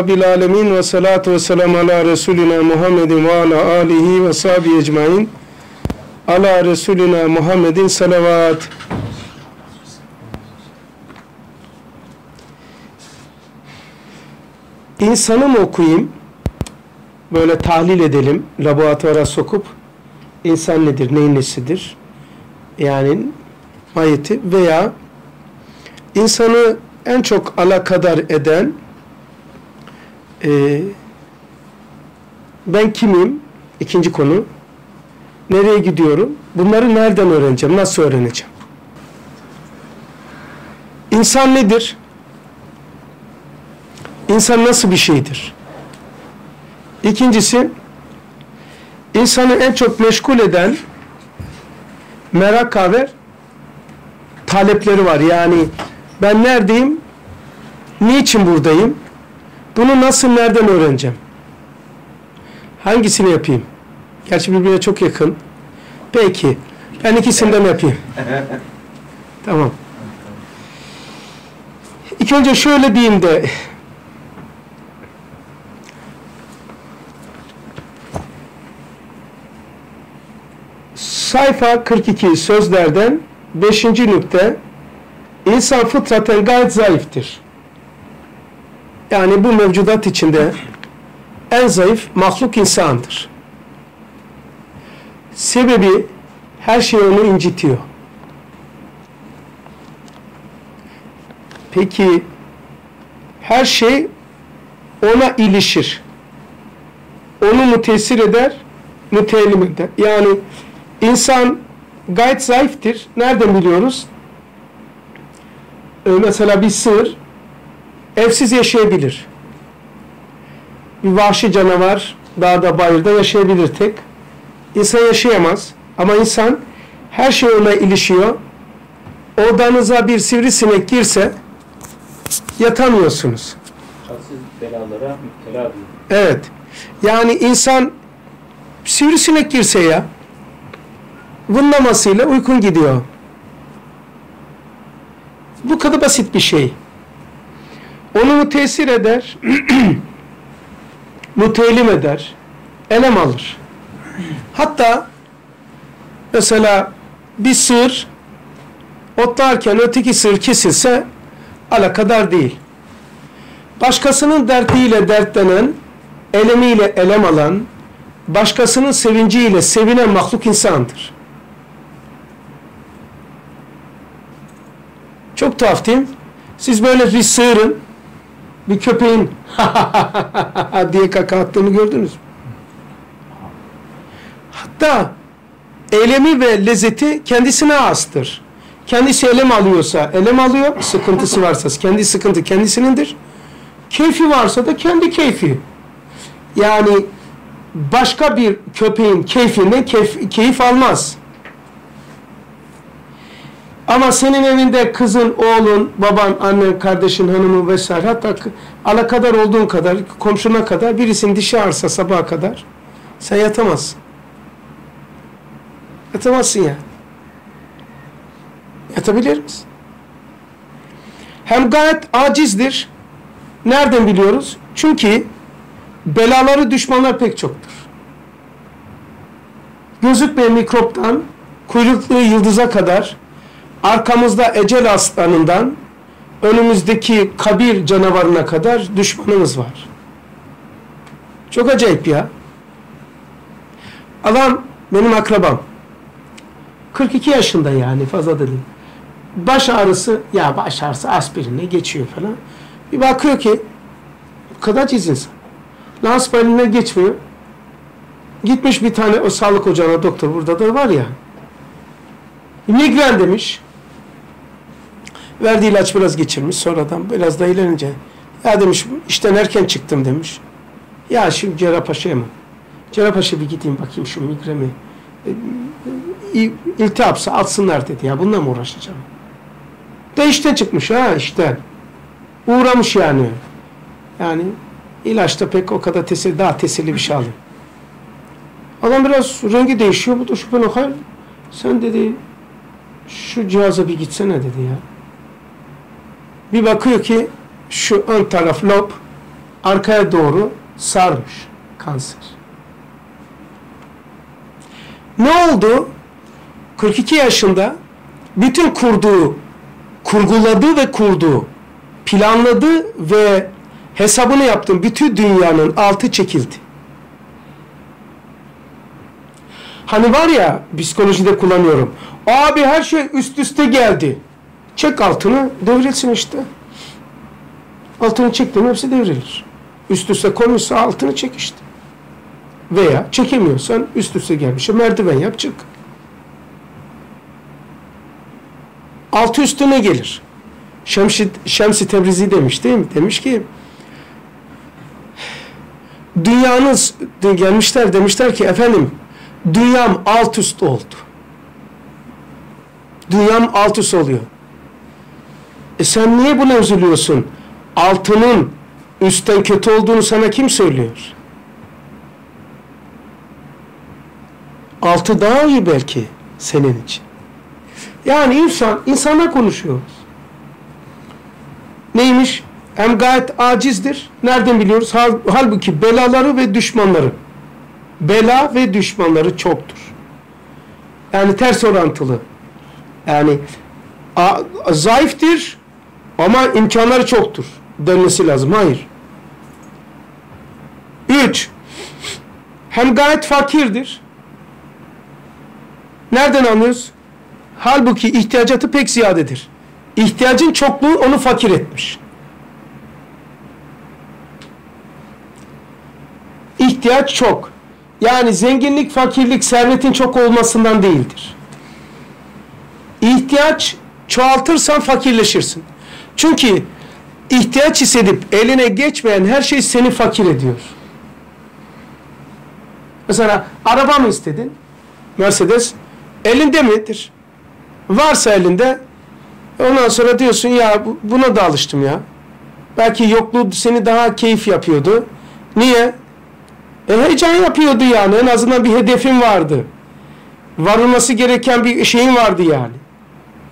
Rabbil alemin ve salatu ve selam ala Resulina Muhammedin ve ala alihi ve sahbihi ecmain. Ala Resulina Muhammedin salavat. İnsanı mı okuyayım? Böyle tahlil edelim, laboratuvara sokup insan nedir, neyin nesidir? Yani ayeti veya insanı en çok alakadar eden ee, ben kimim? İkinci konu. Nereye gidiyorum? Bunları nereden öğreneceğim? Nasıl öğreneceğim? İnsan nedir? İnsan nasıl bir şeydir? İkincisi, insanı en çok meşgul eden merak haber talepleri var. Yani ben neredeyim? Niçin buradayım? Bunu nasıl, nereden öğreneceğim? Hangisini yapayım? Gerçi birbirine çok yakın. Peki. Ben ikisinden yapayım. tamam. İlk önce şöyle diyeyim de sayfa 42 sözlerden 5. nükte insan fıtraten gayet zayıftır. Yani bu mevcudat içinde en zayıf mahluk insandır. Sebebi her şey onu incitiyor. Peki her şey ona ilişir. Onu mütesir eder, müteellim eder. Yani insan gayet zayıftır. Nereden biliyoruz? Ee, mesela bir sığır evsiz yaşayabilir. Bir vahşi canavar dağda bayırda yaşayabilir tek. İnsan yaşayamaz. Ama insan her şey ona ilişiyor. Odanıza bir sivrisinek girse yatamıyorsunuz. Şahsız belalara müptela. Evet. Yani insan sivrisinek girse ya vınlamasıyla uykun gidiyor. Bu kadar basit bir şey. Onu tesir eder, mutelim eder, elem alır. Hatta mesela bir sığır otlarken öteki sığır kesilse alakadar değil. Başkasının derdiyle dertlenen, elemiyle elem alan, başkasının sevinciyle sevinen mahluk insandır. Çok tuhaf değil mi? Siz böyle bir sığırın, bir köpeğin diye kaka attığını gördünüz mü? Hatta eylemi ve lezzeti kendisine astır. Kendisi elem alıyorsa elem alıyor, sıkıntısı varsa kendi sıkıntı kendisinindir. Keyfi varsa da kendi keyfi. Yani başka bir köpeğin keyfinden keyif, keyif almaz. Ama senin evinde kızın, oğlun, baban, annen, kardeşin, hanımı vesaire hatta alakadar olduğun kadar, komşuna kadar birisinin dişi ağrısa sabaha kadar sen yatamazsın. Yatamazsın ya. Yatabilir misin? Hem gayet acizdir. Nereden biliyoruz? Çünkü belaları düşmanlar pek çoktur. Gözükmeyen mikroptan kuyruklu yıldıza kadar arkamızda ecel aslanından önümüzdeki kabir canavarına kadar düşmanımız var. Çok acayip ya. Adam benim akrabam. 42 yaşında yani fazla da değil. Baş ağrısı ya baş ağrısı aspirinle geçiyor falan. Bir bakıyor ki kadar insan. Aspirinle geçmiyor. Gitmiş bir tane o sağlık ocağına doktor burada da var ya. Migren demiş. Verdiği ilaç biraz geçirmiş. Sonradan biraz da ilerlince ya demiş işten erken çıktım demiş. Ya şu Cerrahpaşa'ya mı? Cerrahpaşa bir gideyim bakayım şu migreni. E, iltihapsa atsınlar dedi ya. Bununla mı uğraşacağım? De işten çıkmış ha işten. Uğramış yani. Yani ilaçta pek o kadar teselli, daha teselli bir şey alayım. Adam biraz rengi değişiyor. Bu da şu ben. Sen dedi şu cihaza bir gitsene dedi ya. Bir bakıyor ki şu ön taraf lob arkaya doğru sarmış kanser. Ne oldu? 42 yaşında bütün kurduğu, kurguladığı ve kurduğu, planladığı ve hesabını yaptığım bütün dünyanın altı çekildi. Hani var ya psikolojide kullanıyorum. Abi her şey üst üste geldi. Çek altını devrilsin işte. Altını çektiğin hepsi devrilir. Üst üste koymuşsa altını çek işte. Veya çekemiyorsan üst üste gelmiş. Merdiven yap çık. Altı üstüne gelir. Şemsi, Şemsi Tebrizi demiş değil mi? Demiş ki dünyanız gelmişler demişler ki efendim dünyam alt üst oldu. Dünyam alt üst oluyor. E sen niye buna üzülüyorsun? Altının üstten kötü olduğunu sana kim söylüyor? Altı daha iyi belki senin için. Yani insan, insana konuşuyoruz. Neymiş? Hem gayet acizdir. Nereden biliyoruz? Halbuki belaları ve düşmanları. Bela ve düşmanları çoktur. Yani ters orantılı. Yani a, zayıftır ama imkanları çoktur. Denmesi lazım. Hayır. Üç. Hem gayet fakirdir. Nereden anlıyoruz? Halbuki ihtiyacatı pek ziyadedir. İhtiyacın çokluğu onu fakir etmiş. İhtiyaç çok. Yani zenginlik, fakirlik, servetin çok olmasından değildir. İhtiyaç çoğaltırsan fakirleşirsin. Çünkü ihtiyaç hissedip eline geçmeyen her şey seni fakir ediyor. Mesela araba mı istedin? Mercedes. Elinde midir? Varsa elinde ondan sonra diyorsun ya buna da alıştım ya. Belki yokluğu seni daha keyif yapıyordu. Niye? E heyecan yapıyordu yani. En azından bir hedefin vardı. Varılması gereken bir şeyin vardı yani.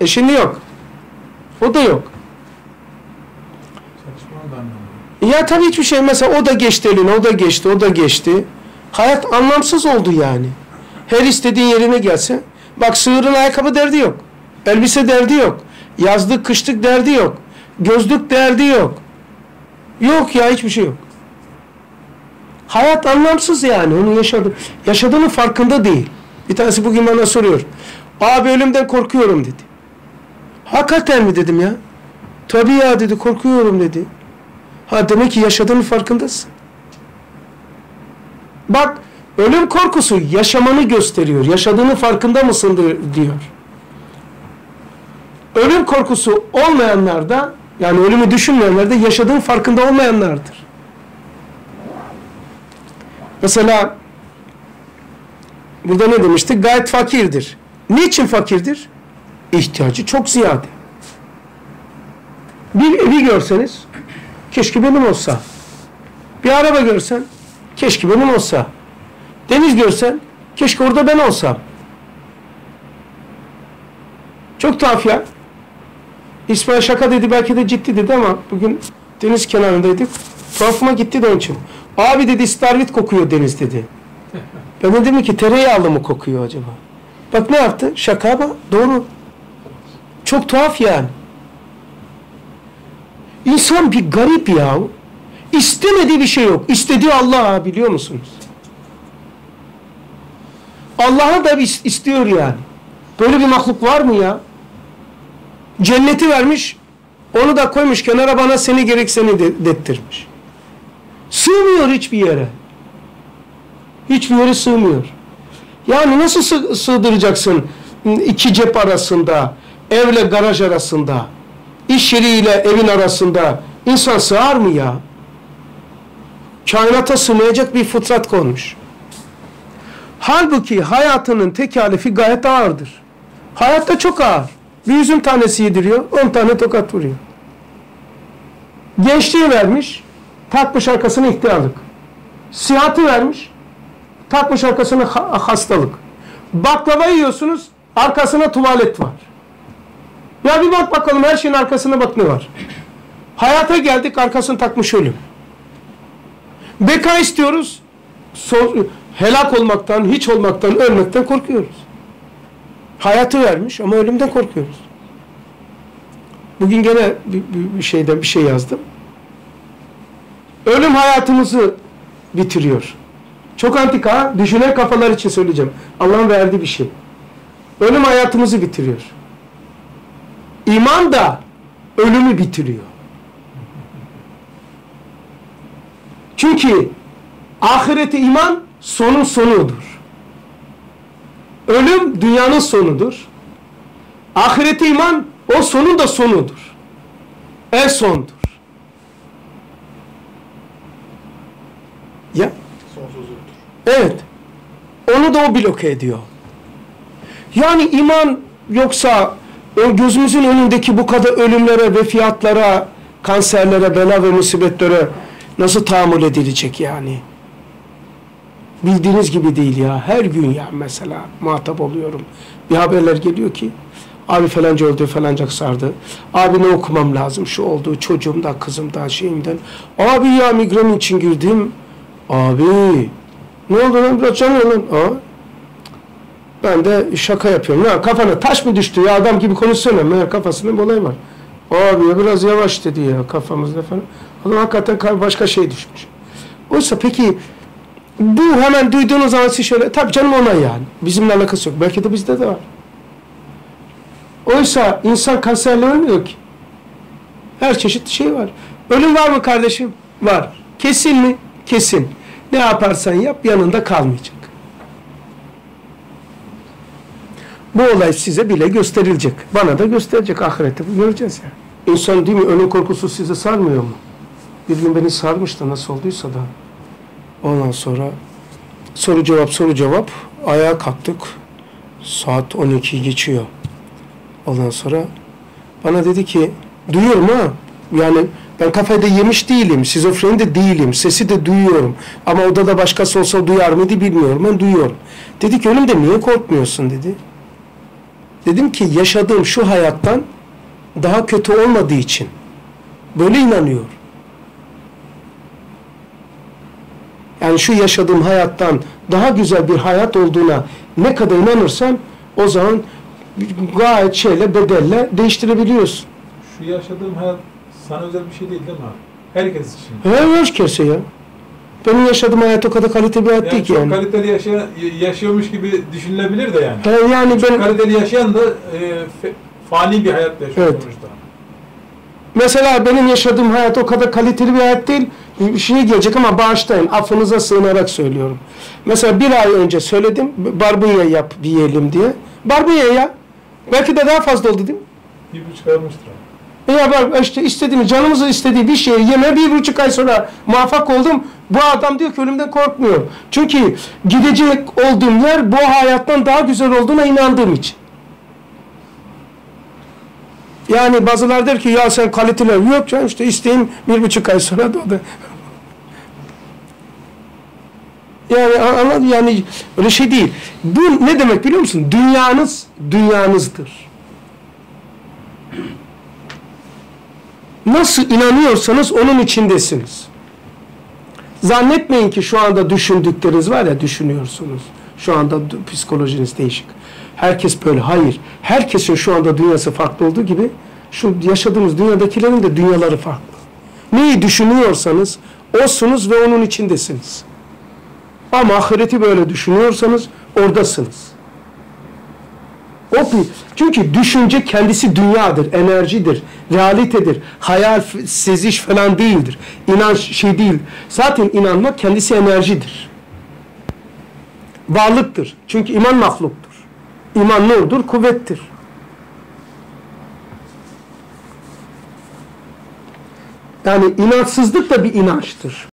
E şimdi yok. O da yok. Ya tabii hiçbir şey mesela o da geçti eline, o da geçti, o da geçti. Hayat anlamsız oldu yani. Her istediğin yerine gelse. Bak sığırın ayakkabı derdi yok. Elbise derdi yok. Yazlık, kışlık derdi yok. Gözlük derdi yok. Yok ya hiçbir şey yok. Hayat anlamsız yani. Onu yaşadı. Yaşadığının farkında değil. Bir tanesi bugün bana soruyor. Abi ölümden korkuyorum dedi. Hakikaten mi dedim ya. Tabii ya dedi korkuyorum dedi. Ha demek ki yaşadığının farkındasın. Bak ölüm korkusu yaşamanı gösteriyor. Yaşadığının farkında mısın diyor. Ölüm korkusu olmayanlar da yani ölümü düşünmeyenler de yaşadığın farkında olmayanlardır. Mesela burada ne demiştik? Gayet fakirdir. Niçin fakirdir? İhtiyacı çok ziyade. Bir evi görseniz keşke benim olsa. Bir araba görsen keşke benim olsa. Deniz görsen keşke orada ben olsam. Çok tuhaf ya. İsmail şaka dedi belki de ciddi dedi ama bugün deniz kenarındaydık. Tuhafıma gitti de onun için. Abi dedi starvit kokuyor deniz dedi. Ben dedim ki tereyağlı mı kokuyor acaba? Bak ne yaptı? Şaka ama doğru. Çok tuhaf yani. İnsan bir garip ya. İstemediği bir şey yok. İstediği Allah biliyor musunuz? Allah'a da istiyor yani. Böyle bir mahluk var mı ya? Cenneti vermiş, onu da koymuş kenara bana seni gerek seni de, dettirmiş. Sığmıyor hiçbir yere. Hiçbir yere sığmıyor. Yani nasıl sığ sığdıracaksın iki cep arasında, evle garaj arasında, iş yeriyle evin arasında insan sığar mı ya? Kainata sığmayacak bir fıtrat konmuş. Halbuki hayatının tekalifi gayet ağırdır. Hayatta çok ağır. Bir üzüm tanesi yediriyor, on tane tokat vuruyor. Gençliği vermiş, takmış arkasına ihtiyarlık. Sihatı vermiş, takmış arkasına hastalık. Baklava yiyorsunuz, arkasına tuvalet var. Ya bir bak bakalım her şeyin arkasına bak ne var. Hayata geldik arkasını takmış ölüm. Beka istiyoruz. Son, helak olmaktan, hiç olmaktan, ölmekten korkuyoruz. Hayatı vermiş ama ölümden korkuyoruz. Bugün gene bir, bir şeyden bir şey yazdım. Ölüm hayatımızı bitiriyor. Çok antika, düşünen kafalar için söyleyeceğim. Allah'ın verdiği bir şey. Ölüm hayatımızı bitiriyor. İman da ölümü bitiriyor. Çünkü ahirete iman sonun sonudur. Ölüm dünyanın sonudur. Ahirete iman o sonun da sonudur. En sondur. Ya Sonsuzluktur. Evet. Onu da o bloke ediyor. Yani iman yoksa o gözümüzün önündeki bu kadar ölümlere ve fiyatlara, kanserlere, bela ve musibetlere nasıl tahammül edilecek yani? Bildiğiniz gibi değil ya. Her gün ya mesela muhatap oluyorum. Bir haberler geliyor ki abi falanca öldü falanca sardı. Abi ne okumam lazım şu oldu çocuğumdan kızımdan şeyimden. Abi ya migren için girdim. Abi ne oldu lan biraz canım lan. Aa. Ben de şaka yapıyorum. Ya kafana taş mı düştü ya adam gibi konuşsana. Meğer kafasında bir olay var. Abi ya biraz yavaş dedi ya kafamızda falan. Adam hakikaten başka şey düşmüş. Oysa peki bu hemen duyduğunuz zaman siz şöyle tabii canım ona yani. Bizimle alakası yok. Belki de bizde de var. Oysa insan kanserle ölmüyor ki. Her çeşit şey var. Ölüm var mı kardeşim? Var. Kesin mi? Kesin. Ne yaparsan yap yanında kalmayacak. Bu olay size bile gösterilecek. Bana da gösterecek ahirette. Bu göreceğiz ya. Yani. İnsan değil mi ölüm korkusu sizi sarmıyor mu? Bir gün beni sarmıştı nasıl olduysa da. Ondan sonra soru cevap soru cevap ayağa kalktık. Saat 12 geçiyor. Ondan sonra bana dedi ki duyuyorum ha yani ben kafayı da yemiş değilim, şizofreni de değilim, sesi de duyuyorum. Ama odada başkası olsa duyar mıydı bilmiyorum, ben duyuyorum. Dedi ki ölümde niye korkmuyorsun dedi. Dedim ki yaşadığım şu hayattan daha kötü olmadığı için. Böyle inanıyor. Yani şu yaşadığım hayattan daha güzel bir hayat olduğuna ne kadar inanırsan o zaman gayet şeyle bedelle değiştirebiliyorsun. Şu yaşadığım hayat sana özel bir şey değil değil mi? Herkes için. Her herkese ya. Benim yaşadığım hayat o kadar kaliteli bir hayat Yani değil ki çok yani. kaliteli yaşayan, yaşıyormuş gibi düşünülebilir de yani. He, yani Çok ben kaliteli yaşayan da e, fani bir hayat yaşıyor Evet. sonuçta. mesela benim yaşadığım hayat o kadar kaliteli bir hayat değil. Bir şey gelecek ama bağışlayın. Affınıza sığınarak söylüyorum. Mesela bir ay önce söyledim. Barbunya yap yiyelim diye. Barbunya ya. Belki de daha fazla oldu değil mi? Bir buçuk almıştır. Ya bak işte istediğimiz, canımızın istediği bir şeyi yeme bir buçuk ay sonra muvaffak oldum. Bu adam diyor ki ölümden korkmuyor. Çünkü gidecek olduğum yer bu hayattan daha güzel olduğuna inandığım için. Yani bazılar der ki ya sen kaliteli yok canım işte isteğim bir buçuk ay sonra doğdu. Yani anladın yani öyle şey değil. Bu ne demek biliyor musun? Dünyanız dünyanızdır. Nasıl inanıyorsanız onun içindesiniz. Zannetmeyin ki şu anda düşündükleriniz var ya düşünüyorsunuz. Şu anda psikolojiniz değişik. Herkes böyle. Hayır. Herkesin şu anda dünyası farklı olduğu gibi şu yaşadığımız dünyadakilerin de dünyaları farklı. Neyi düşünüyorsanız olsunuz ve onun içindesiniz. Ama ahireti böyle düşünüyorsanız oradasınız. O çünkü düşünce kendisi dünyadır, enerjidir, realitedir. Hayal, seziş falan değildir. İnanç şey değil. Zaten inanmak kendisi enerjidir. Varlıktır. Çünkü iman mahluktur. İman nurdur, kuvvettir. Yani inançsızlık da bir inançtır.